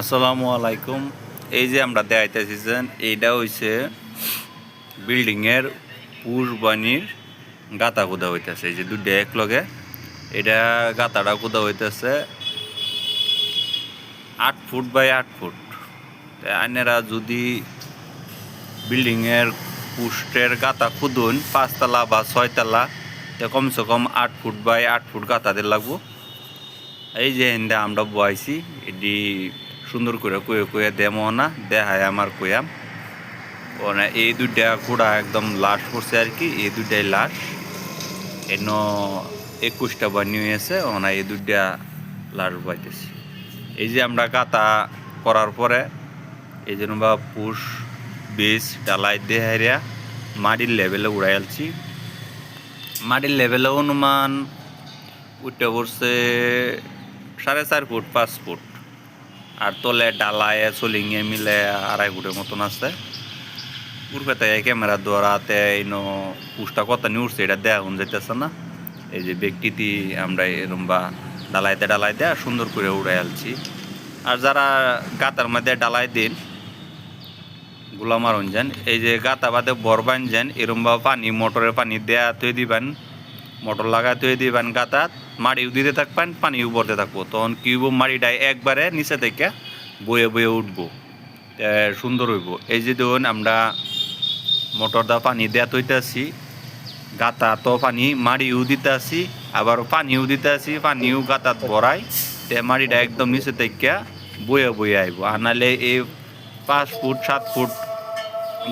আসসালামু আলাইকুম। এই যে আমরা দেখাইতেছিছেন এইটা হইছে বিল্ডিংয়ের পুরবানির গাতা কুদা হইতেছে। এই যে দুইটা এক লগে এটা গাতাটা কুদা হইতেছে আট ফুট বাই আট ফুট। আইনেরা যদি বিল্ডিংয়ের পুষ্টের গাতা খুদুন, পাঁচতলা বা ছয়তলা, তে কমসে কম আট ফুট বাই আট ফুট গাতাদের লাগবো। এই যে আমরা বয়াইছি এটি সুন্দর করে কয়ে কয়ে দেমো না, দেহায় আমার কয়াম ওনা এই দুইটা কুড়া একদম লাশ পড়ছে আর কি, এই দুইটাই লাশ। এন একুশটা বানিয়ে আছে ওনা এই দুইটা লাশ বাইতেছি এই যে আমরা গাতা করার পরে, এই জন্য বা পুষ বেশ ডালাই দেহারিয়া মাটির লেভেলে উড়াই আলছি। মাটির লেভেলে অনুমান উঠে পড়ছে সাড়ে চার ফুট, পাঁচ ফুট। আর তলে ডালায় চলিংয়ে মিলে আড়াই ফুটের মতন আছে। উর্ফেতে ক্যামেরা দ্বারাতে ইনো পুষ্টা কত নিয়ে উঠছে এটা দেয়া হন যাইতেছে না। এই যে ব্যক্তিটি আমরা এরম বা ডালাইতে ডালাইতে সুন্দর করে উড়াই আলছি আর যারা গাতার মধ্যে ডালাই দিন গোলাম আরন যান, এই যে গাতা বাদে বরবান যান, এরম বা পানি, মোটরের পানি দেয়া তুই দিবেন মোটর লাগা তুই দিবেন গাতাত মাড়িও দিতে থাকবেন, পানিও ভরতে থাকব। তখন কি হইব? মাড়িটা একবারে নিচে থেকে বয়ে বয়ে উঠবো। সুন্দর হইব। এই যে ধরুন আমরা মোটর দা পানি দেয়া তৈতেছি গাতা তো পানি মাড়িও দিতে আসি আবার পানিও দিতে আসি পানিও গাতাত ভরাই, তে মাড়িটা একদম নিচে থেকে বয়ে বয়ে আইব। আর নাহলে এই পাঁচ ফুট, সাত ফুট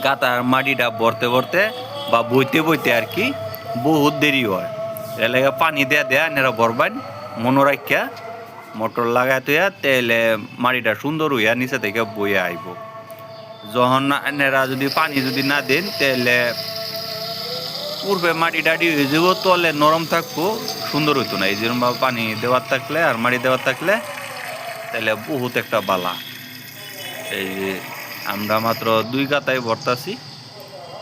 গাতার মাটিটা ভরতে ভরতে বা বইতে বইতে আর কি বহুত দেরি হয়। এর লাগে পানি দেয়া দেয়া নেরা ভরবান মনে রাখিয়া মোটর লাগাই তুইয়া তাহলে মাটিটা সুন্দর হইয়া নিচে থেকে বইয়া আইব। যখন নেরা যদি পানি যদি না দেন তাহলে পূর্বে মাটি ডাডি হয়ে যাব তলে নরম থাকব, সুন্দর হইতো না। এই যেরকমভাবে পানি দেওয়ার থাকলে আর মাটি দেওয়ার থাকলে তাহলে বহুত একটা বালা। এই যে আমরা মাত্র দুই গাতায় ভরতাছি।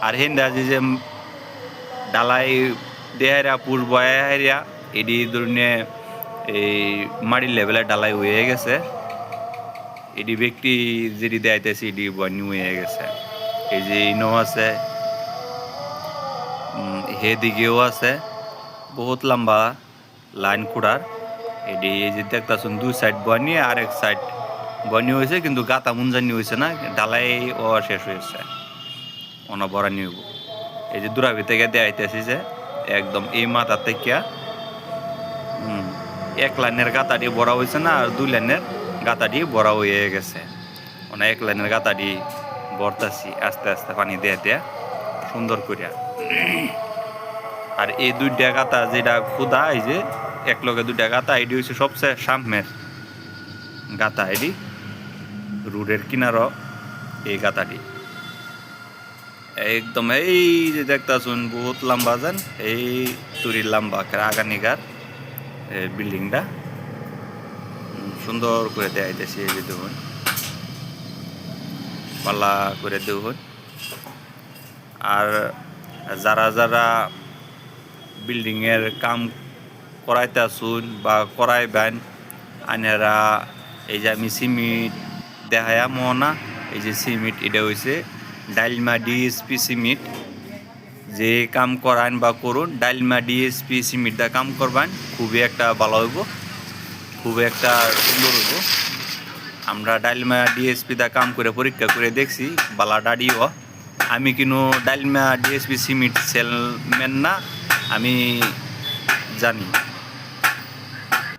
আর হিন্দা যে ডালাই দেহারা পুষ বয়া এডি ধরনে এই মাটির লেভেলে ডালাই হয়ে গেছে। এডি ব্যক্তি যেটি দেয়াইতেছে, এডি বনি হয়ে গেছে। এই যে ইনো আছে হে দিকেও আছে। বহুত লম্বা লাইন খুঁড়ার। এডি এই যে দেখতাছুন, দুই সাইড বনি আর এক সাইড বনি হয়েছে, কিন্তু গাতা মুঞ্জানি হয়েছে না ডালাই ও শেষ হয়েছে। অনা বড়া নিব এই যে দূরাবি থেকে দেখাইতেছি যে একদম এই মাথা থেকে। এক লাইনের গাতাটি বড়া হয়েছে না, আর দুই লাইনের গাতাটি বড়া হয়ে গেছে। ওনা এক লাইনের গাতাটি বরতাছি আস্তে আস্তে পানি দিয়ে দেয়া সুন্দর করিয়া। আর এই দুইটা গাতা যেটা খুদা এই যে এক লগে দুইটা গাতা এটি হচ্ছে সবচেয়ে সামনের গাতা এটি রোডের কিনারও এই গাতাটি একদম এই যে দেখতাছুন বহুত লম্বা যান এই তুরির লম্বা আগানিকার বিল্ডিংটা। সুন্দর করে দেখাইতেছি এই যে দেখুন। পাল্লা করে দেখুন। আর যারা যারা বিল্ডিংয়ের কাম করাইতে আসুন বা করাইবেন আনেরা এই যে আমি সিমিট দেখায়া মনা এই যে সিমিট এটা হয়েছে ডাইলমা ডিএসপি সিমিট, যে কাম করান বা করুন, ডাইলমা ডিএসপি সিমিট দা কাম করবেন, খুবই একটা ভালো হইব, খুবই একটা সুন্দর হইব। আমরা ডাইলমা ডিএসপি দা কাম করে পরীক্ষা করে দেখছি, বালা ডাডিও আমি কিন্তু ডাইলমা ডিএসপি সিমিট সেলম্যান না, আমি জানি।